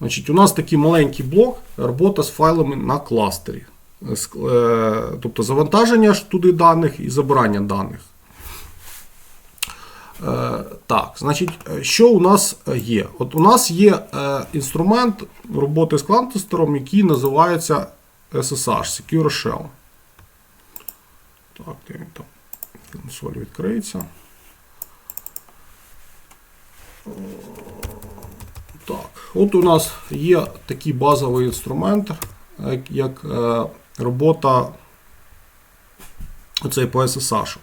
Значить, У нас такий маленький блок робота з файлами на кластері. Е, Тобто завантаження туди даних і забирання даних. Е, Так, значить, е, що у нас е, є? От у нас є е, інструмент роботи з клантестером, який називається SSH Secure Shell. Так, там? Консоль відкриється. Так, от у нас є такий базовий інструмент, як, як е, робота оцей по SSH.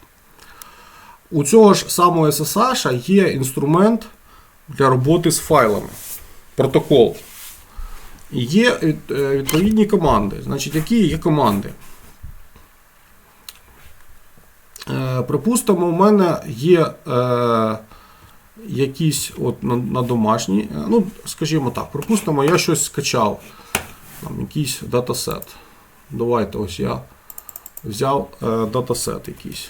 У цього ж самого SSH є інструмент для роботи з файлами. Протокол. Є е, відповідні команди. Значить, які є команди? Е, Припустимо, у мене є е, якісь от на, на домашній. е, Ну, скажімо так, припустимо, я щось скачав. Там якийсь датасет. Давайте ось я взяв е, датасет якийсь.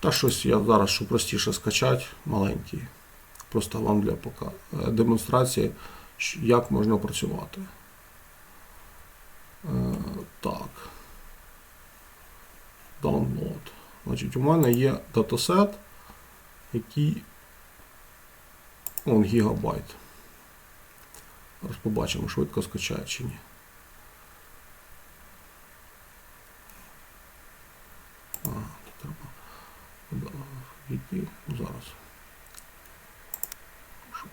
Та щось я зараз, щоб простіше скачати, маленький. Просто вам для пока, е, демонстрації, як можна працювати. Е, Так. Download. Значить, у мене є датасет, який. Он гігабайт. Зараз побачимо, швидко скачає чи ні. А, треба да, зараз. Що?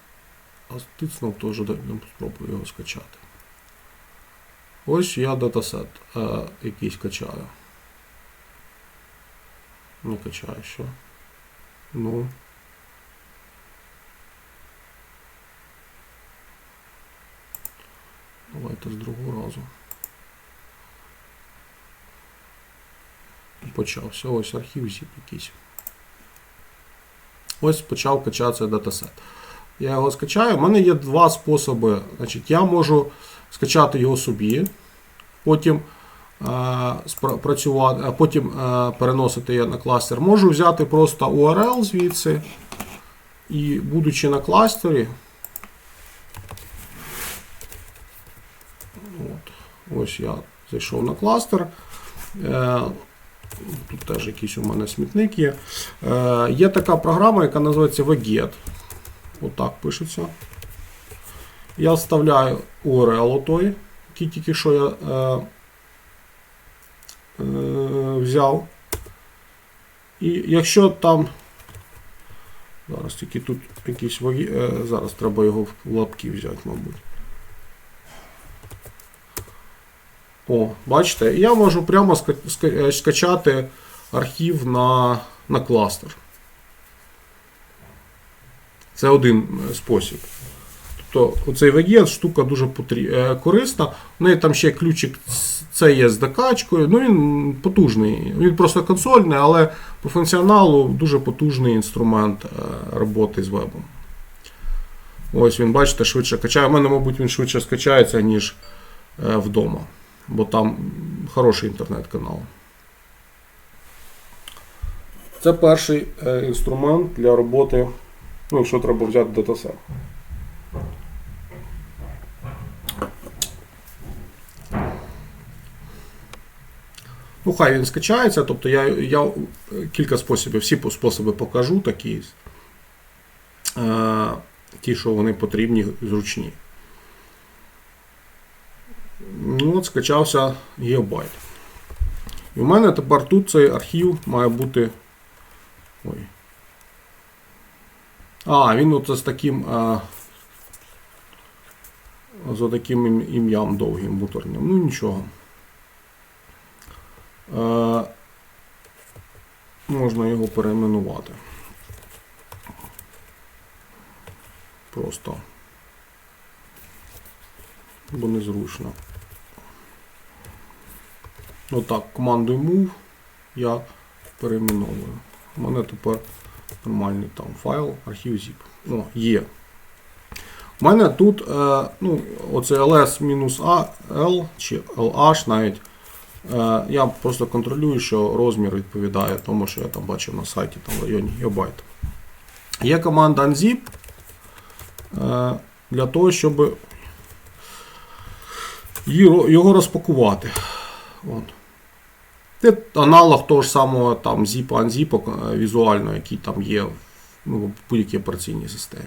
А стиснув теж ну, спробую його скачати. Ось я датасет е, якийсь качаю. Не качаю що. Ну. Давайте з другого разу. Почався. Ось архів zip якийсь. Ось почав качатися датасет. Я його скачаю. У мене є два способи. Значить, я можу скачати його собі, потім працювати, а потім е, переносити його на кластер. Можу взяти просто URL звідси і, будучи на кластері, от, ось я зайшов на кластер. Е, Тут теж якийсь у мене смітник є. Е, є така програма, яка називається VGET. Отак пишеться. Я вставляю URL отой, який тільки що я е, е, взяв. І якщо там. Зараз тільки тут якийсь VGET, е, зараз треба його в лапки взяти, мабуть. О, бачите, я можу прямо е, скачати архів на, на кластер. Це один е, спосіб. Тобто оцей VGS штука дуже е, корисна. У неї там ще ключик це є з докачкою. Ну він потужний. Він просто консольний, але по функціоналу дуже потужний інструмент е, роботи з вебом. Ось він, бачите, швидше качає. У мене, мабуть, він швидше скачається, ніж е, вдома. Бо там хороший інтернет-канал. Це перший інструмент для роботи, ну, якщо треба взяти датасет. Ну, хай він скачається, тобто я, я е, кілька способів, всі способи покажу такі, е, ті, що вони потрібні, зручні. Ну, от скачався гігабайт. І в мене тепер тут цей архів має бути. Ой. А, він от з таким. А, з таким ім'ям довгим буторним. Ну нічого. Е, можна його перейменувати. Просто. Бо незручно. Отак, командою move я перейменовую. У мене тепер нормальний там файл, архів zip. О, є. У мене тут е, ну, оце ls-a, L чи LH навіть Я просто контролюю, що розмір відповідає тому, що я там бачив на сайті там в районі гігабайт. Є команда unzip е, для того, щоб його розпакувати. От. Це аналог того ж самого там zip unzip е, візуально, який там є ну, в будь-якій операційній системі.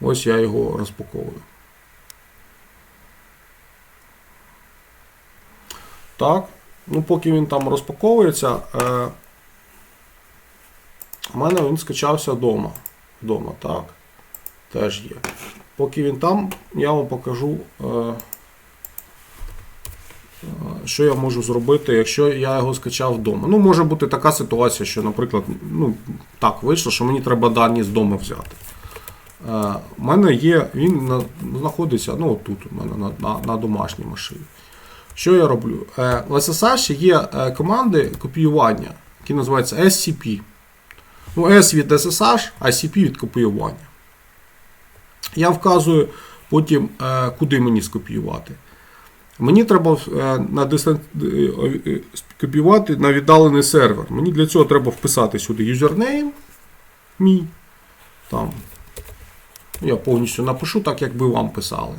Ось я його розпаковую. Так. Ну, поки він там розпаковується, е, у мене він скачався вдома. Вдома, так. Теж є. Поки він там, я вам покажу, е, е, що я можу зробити, якщо я його скачав вдома. Ну, може бути така ситуація, що, наприклад, ну, так вийшло, що мені треба дані з дому взяти. Е, У мене є, він на, знаходиться ну, тут у мене на, на, на домашній машині. Що я роблю? Е, В SSH є е, команди копіювання, які називаються SCP. Ну, S від SSH, а CP від копіювання. Я вказую потім, е, куди мені скопіювати. Мені треба на дистан... копіювати на віддалений сервер. Мені для цього треба вписати сюди юзернейм мій. Там. Я повністю напишу, так як ви вам писали.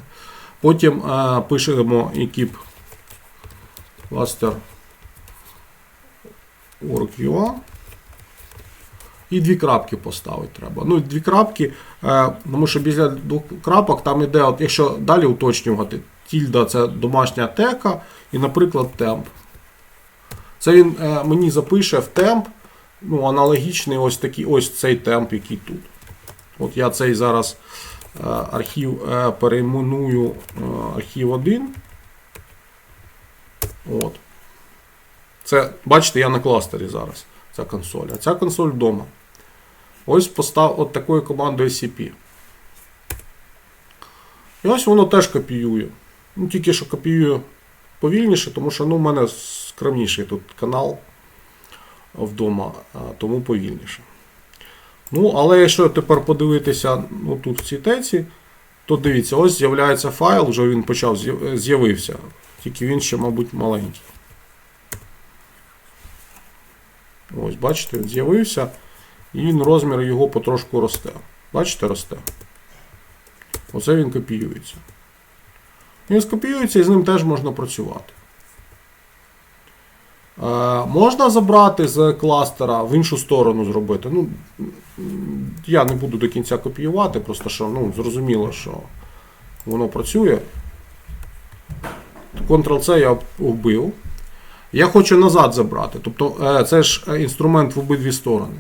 Потім пишемо екіп cluster org.ua і дві крапки поставити треба. Ну, дві крапки, е, тому що після двох крапок там іде, от, якщо далі уточнювати, тільда це домашня тека і, наприклад, темп. Це він е, мені запише в темп, ну, аналогічний ось такий ось цей темп, який тут. От я цей зараз е, архів перейменую архів 1. От. Це, бачите, я на кластері зараз. Ця консоль. А ця консоль вдома. Ось постав от такою командою SCP. І ось воно теж копіює. Ну, тільки що копіює повільніше, тому що ну, в мене скромніший тут канал вдома, тому повільніше. Ну, але якщо тепер подивитися ну, тут в цій теці, то дивіться, ось з'являється файл, вже він почав з'явився. Тільки він ще, мабуть, маленький. Ось, бачите, він з'явився, і він розмір його потрошку росте. Бачите, росте. Оце він копіюється. Він скопіюється і з ним теж можна працювати. Е, можна забрати з кластера в іншу сторону зробити. Ну, я не буду до кінця копіювати, просто що ну, зрозуміло, що воно працює. Ctrl-C я вбив. Я хочу назад забрати. Тобто е, це ж е, інструмент в обидві сторони.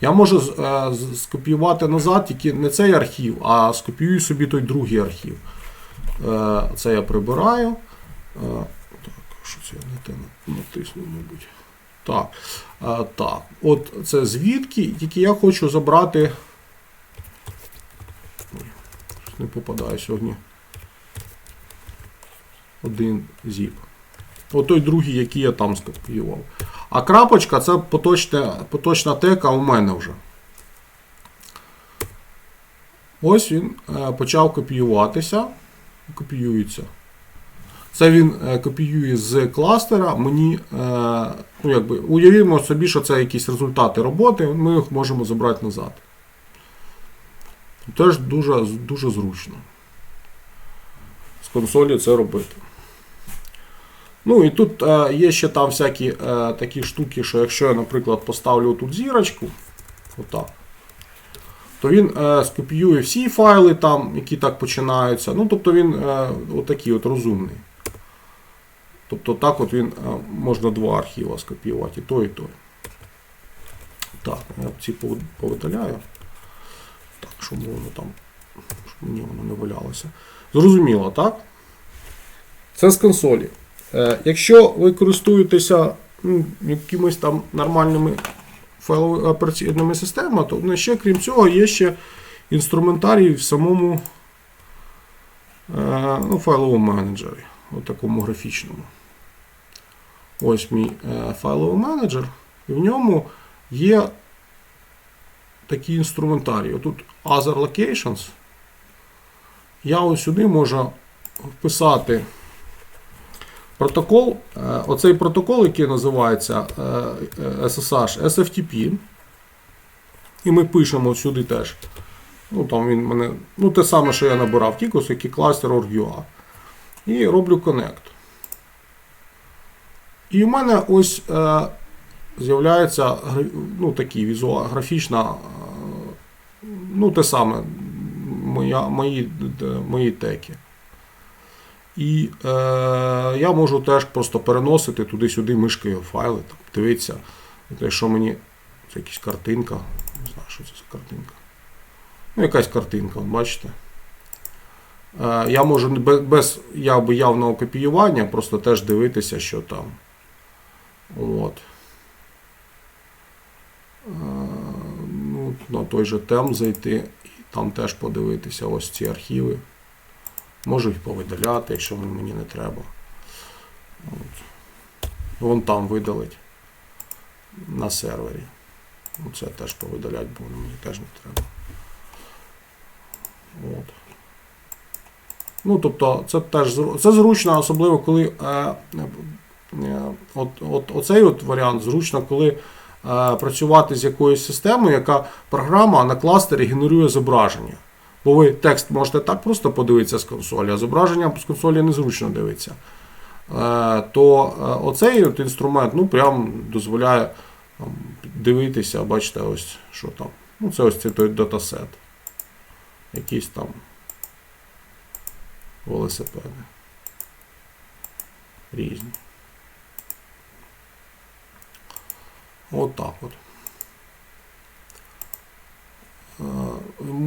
Я можу е, скопіювати назад тільки не цей архів, а скопіюю собі той другий архів. Це я прибираю. Так, що це я не те натиснув, мабуть. Так. Так. От це звідки, тільки я хочу забрати. Не попадає сьогодні. Один зіп. От той другий, який я там скопіював. А крапочка це поточна, поточна тека у мене вже. Ось він е, почав копіюватися. Копіюється. Це він е, копіює з кластера. Мені, е, ну, якби, уявімо собі, що це якісь результати роботи, ми їх можемо забрати назад. Теж дуже, дуже зручно. З консолі це робити. Ну і тут е, є ще там всякі е, такі штуки, що якщо я, наприклад, поставлю тут зірочку, отак, то він е, скопіює всі файли, там, які так починаються. Ну, тобто він отакий от розумний. Тобто так от він можна два архіва скопіювати, і той, і той. Так, я ці повидаляю. Так, щоб воно там, щоб мені воно не валялося. Зрозуміло, так? Це з консолі. Е, Якщо ви користуєтеся ну, якимись там нормальними файловими операційними системами, то ну, ще крім цього є ще інструментарій в самому е, ну, файловому менеджері, от такому графічному. Ось мій е, файловий менеджер, і в ньому є такі інструментарії. Отут Other Locations. Я ось сюди можу вписати Протокол, е, оцей протокол, який називається е, е, SSH, SFTP. І ми пишемо сюди теж. Ну, там він мене, ну, те саме, що я набирав, тільки який кластер org.ua. І роблю Connect. І в мене ось е, з'являється ну, такий візуал, графічна, е, ну, те саме, моя, мої, мої теки. І е, я можу теж просто переносити туди-сюди мишкою файли, там, дивитися. Те, що мені. Це якась картинка. Не знаю, що це за картинка. Ну, якась картинка, от бачите. Е, я можу без, якби, явного копіювання, просто теж дивитися, що там. От. Е, ну, на той же тем зайти і там теж подивитися ось ці архіви. Можу їх повидаляти, якщо мені не треба. От. Вон там видалить на сервері. Це теж повидалять, бо мені теж не треба. От. Ну, тобто, це теж це зручно, особливо коли е, е, от, от, оцей от варіант зручно, коли е, працювати з якоюсь системою, яка програма на кластері генерує зображення. Бо ви текст можете так просто подивитися з консолі, а зображення з консолі незручно дивитися. Е, то е, оцей от інструмент ну, прям дозволяє дивитися, бачите, ось що там. Ну, це ось цей той датасет. Якісь там велосипеди. Різні. От так от. Е,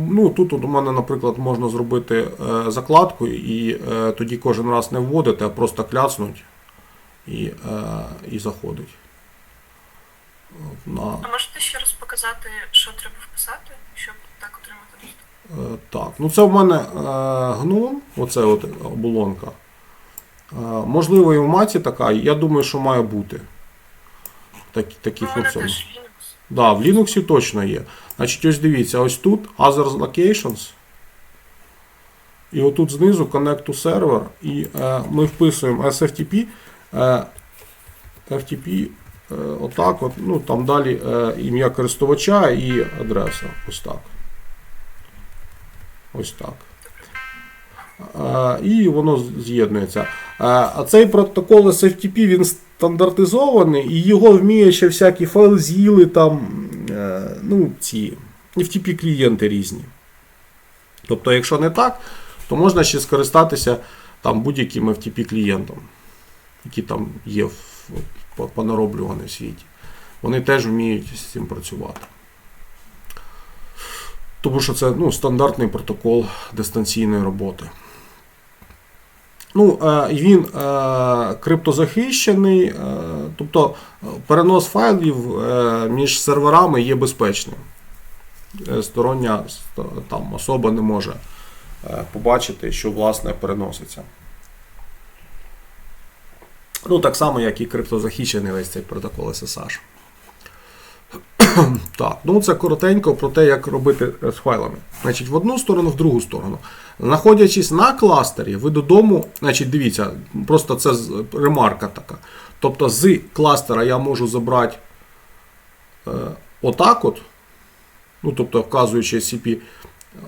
Ну, тут от у мене, наприклад, можна зробити е, закладку і е, тоді кожен раз не вводити, а просто кляцнуть і, е, і заходить. На, А можете ще раз показати, що треба вписати, щоб так отримати доступ? Так, ну це в мене гном, оце от оболонка. Можливо, і в маті така, я думаю, що має бути. Такі, такі Ну, функціони. Да, в Linux точно є. Значить, ось дивіться, ось тут Other Locations. І отут знизу Connect to Server. І е, ми вписуємо SFTP. Е, FTP е, отак, от, ну там далі е, ім'я користувача і адреса. Ось так. Ось так. І воно з'єднується. А цей протокол SFTP він стандартизований, і його вміє ще всякі файлзіли, там, е, ну, ці FTP клієнти різні. Тобто, якщо не так, то можна ще скористатися там будь-яким FTP клієнтом, які там є в, по- понароблювані в світі. Вони теж вміють з цим працювати. Тому що це ну, стандартний протокол дистанційної роботи. Ну, е, він е, криптозахищений, е, тобто перенос файлів між серверами є безпечним. Стороння там, особа не може побачити, що власне переноситься. Ну, так само, як і криптозахищений весь цей протокол SSH. Так, ну це коротенько про те, як робити е, з файлами. Значить, в одну сторону, в другу сторону. Знаходячись на кластері, ви додому, значить, дивіться, просто це ремарка така. Тобто з кластера я можу забрати е, отак от, ну, тобто вказуючи SCP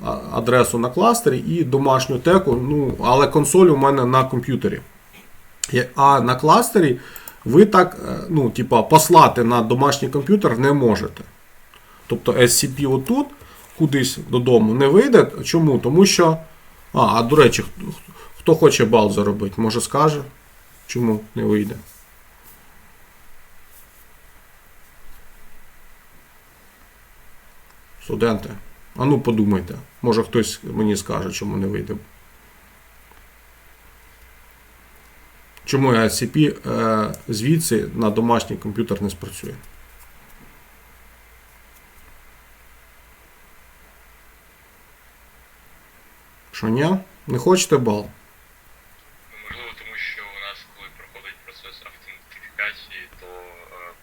а- адресу на кластері і домашню теку, ну, але консоль у мене на комп'ютері. А на кластері ви так, е, ну, типа, послати на домашній комп'ютер не можете. Тобто SCP отут кудись додому не вийде. Чому? Тому що. А, а до речі, хто, хоче бал заробити, може скаже, чому не вийде. Студенти. А ну подумайте. Може хтось мені скаже, чому не вийде. Чому SCP е, звідси на домашній комп'ютер не спрацює? Що ні? Не хочете бал? Ну, Можливо, тому що у нас, коли проходить процес автентифікації, то е,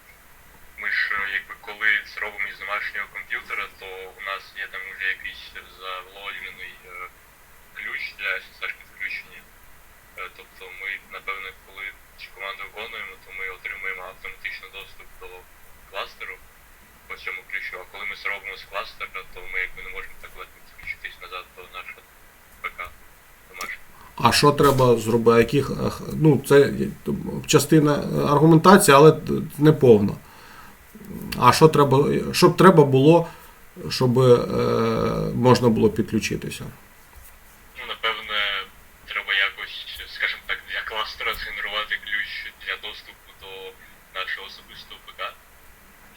ми ж е, якби коли це робимо із домашнього комп'ютера, то у нас є там вже якийсь заволоділений е, ключ для SSH підключення. Е, Е, Тобто ми, напевно, коли цю команду виконуємо, то ми отримуємо автоматично доступ до кластеру по цьому ключу. А коли ми це робимо з кластера, то ми якби не можемо так легко підключитись назад до нашого ПК. А що треба зробити? Яких, е, ну, це частина аргументації, але не повна. А що треба, що б треба було, щоб е, можна було підключитися? Ну, напевне, треба якось, скажімо так, для кластера згенерувати ключ для доступу до нашого особистого ПК.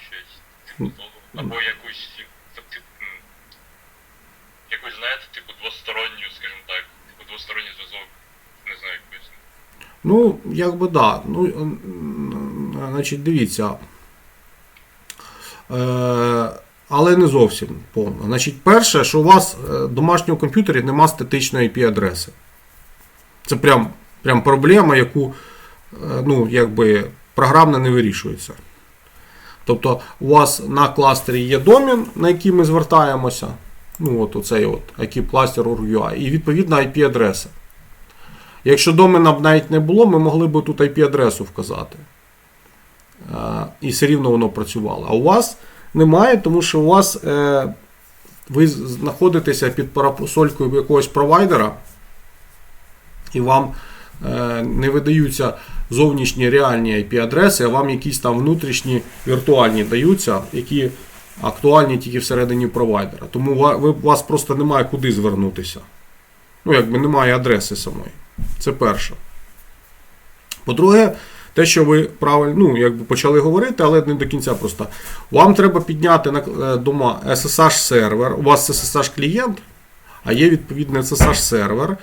Щось типу того. Або якусь, якусь, знаєте, типу двосторонню, скажімо так, типу двосторонній зв'язок. Не знаю, як пояснити. Ну, якби да. Ну, значить, дивіться. Е, але не зовсім повно. Значить, перше, що у вас е, в домашньому комп'ютері нема статичної IP-адреси. Це прям, прям проблема, яку е, ну, якби, програмно не вирішується. Тобто, у вас на кластері є домен, на який ми звертаємося. Ну, от оцей от, IP cluster.ui, і відповідна IP-адреса. Якщо домена б навіть не було, ми могли б тут IP-адресу вказати. Е, І все рівно воно працювало. А у вас немає, тому що у вас е, ви знаходитеся під парасолькою якогось провайдера, і вам е, не видаються зовнішні реальні IP-адреси, а вам якісь там внутрішні віртуальні даються, які актуальні тільки всередині провайдера. Тому у вас просто немає куди звернутися. Ну, якби немає адреси самої. Це перше. По-друге, те, що ви правильно ну, якби почали говорити, але не до кінця просто. Вам треба підняти на е, дома SSH сервер. У вас SSH клієнт, а є відповідний SSH сервер.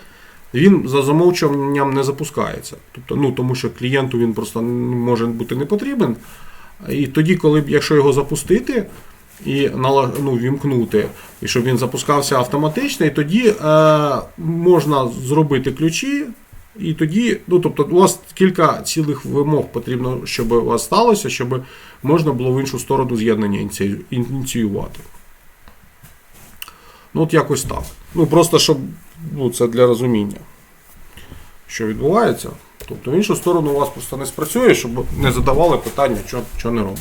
Він за замовчуванням не запускається. Тобто, ну, тому що клієнту він просто може бути не потрібен. І тоді, коли якщо його запустити і ну, вімкнути, і щоб він запускався автоматично, і тоді е, можна зробити ключі, і тоді, ну тобто, у вас кілька цілих вимог потрібно, щоб у вас сталося, щоб можна було в іншу сторону з'єднання ініціювати. Ну, от якось так. Ну, просто щоб ну, це для розуміння, що відбувається. Тобто в іншу сторону у вас просто не спрацює, щоб не задавали питання, що, що не робить.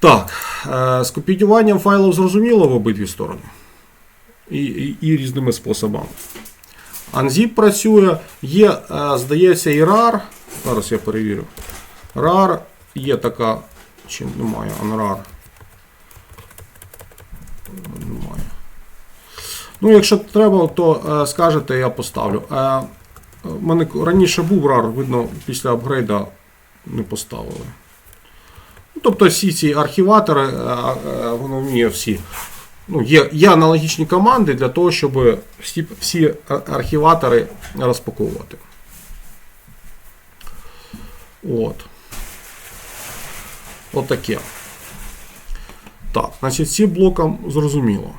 Так, е, з копіюванням файлів зрозуміло в обидві сторони. І, і, і різними способами. Unzip працює, є, е, здається, і RAR. Зараз я перевірю. RAR є така. Чи немає unrar? Ну, якщо треба, то е, скажете, я поставлю. Е, мене раніше був RAR, видно, після апгрейда не поставили. Ну, тобто всі ці архіватори, е, е, воно вміє всі. Ну, є, є аналогічні команди для того, щоб всі, всі архіватори розпаковувати. От. Отаке. Так, значить, ці блоком зрозуміло.